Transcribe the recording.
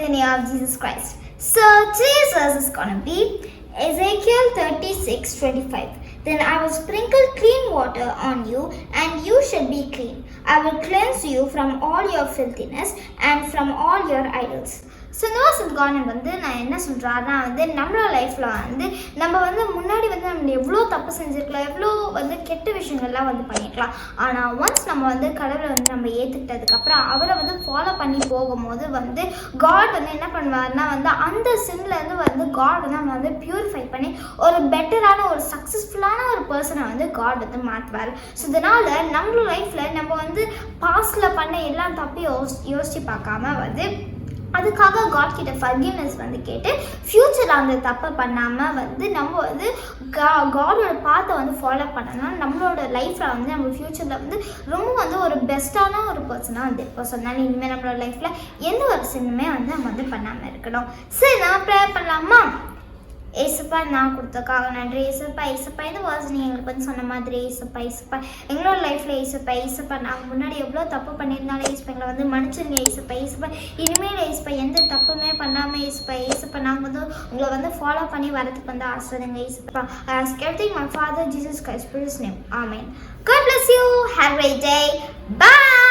the name of Jesus Christ. So today's verse is gonna be Ezekiel 36 25. Then I will sprinkle clean water on you, and you shall be clean. I will cleanse you from all your filthiness and from all your idols. So இந்த garden வந்து நான் என்ன சொல்கிறேன்னா வந்து நம்மளோட லைஃப்பில் வந்து நம்ம வந்து முன்னாடி வந்து நம்ம எவ்வளோ தப்பு செஞ்சுருக்கலாம் எவ்வளோ வந்து கெட்ட விஷயங்கள்லாம் வந்து பண்ணிக்கலாம் ஆனால் ஒன்ஸ் நம்ம வந்து கடவுளை வந்து நம்ம ஏற்றுக்கிட்டதுக்கப்புறம் அவரை வந்து ஃபாலோ பண்ணி போகும்போது வந்து காட் வந்து என்ன பண்ணுவார்னா வந்து அந்த சின்லேருந்து வந்து காட் வந்து நம்ம வந்து பியூரிஃபை பண்ணி ஒரு பெட்டரான ஒரு சக்ஸஸ்ஃபுல்லான ஒரு பர்சனை வந்து காட் வந்து மாற்றுவார் ஸோ இதனால் நம்மளோட லைஃப்பில் நம்ம வந்து பாஸ்டில் பண்ண எல்லா தப்பையும் யோசி யோசித்து பார்க்காம வந்து அதுக்காக காட் கிட்ட ஃபர்கிவ்னஸ் வந்து கேட்டு ஃப்யூச்சரில் அந்த தப்பை பண்ணாமல் வந்து நம்ம வந்து கா காடோட பாத்தை வந்து ஃபாலோ பண்ணணும் நம்மளோட லைஃப்பில் வந்து நம்ம ஃப்யூச்சரில் வந்து ரொம்ப வந்து ஒரு பெஸ்ட்டான ஒரு பர்சனாக வந்து இருப்போம் ஸோ இனிமேல் நம்மளோட லைஃப்பில் எந்த ஒரு சின்னுமே வந்து நம்ம வந்து பண்ணாமல் இருக்கணும். சரி நான் ப்ரேயர் பண்ணலாமா? ஏசப்பா நான் கொடுத்தக்காக நன்றி. ஏசப்பா ஏசப்பா இந்த வாஸ் எங்களுக்கு வந்து சொன்ன மாதிரி ஏசப்பா ஏசப்பா. எங்களோட லைஃப்பில் ஏசப்பா ஏசப்பா நாங்கள் முன்னாடி எவ்வளோ தப்பு பண்ணியிருந்தாலும் ஏசப்பா எங்களை வந்து மன்னிச்சிருங்க ஏசப்பா ஏசப்பா. இனிமேல் ஏசப்பா எந்த தப்புமே பண்ணாமல் ஏசப்பா ஏசப்பா நாங்கள் வந்து உங்களை வந்து ஃபாலோ பண்ணி வரதுக்கு வந்து ஆசிரியங்க ஏசப்பா. Ask everything my father Jesus Christ name amen God bless you have a day bye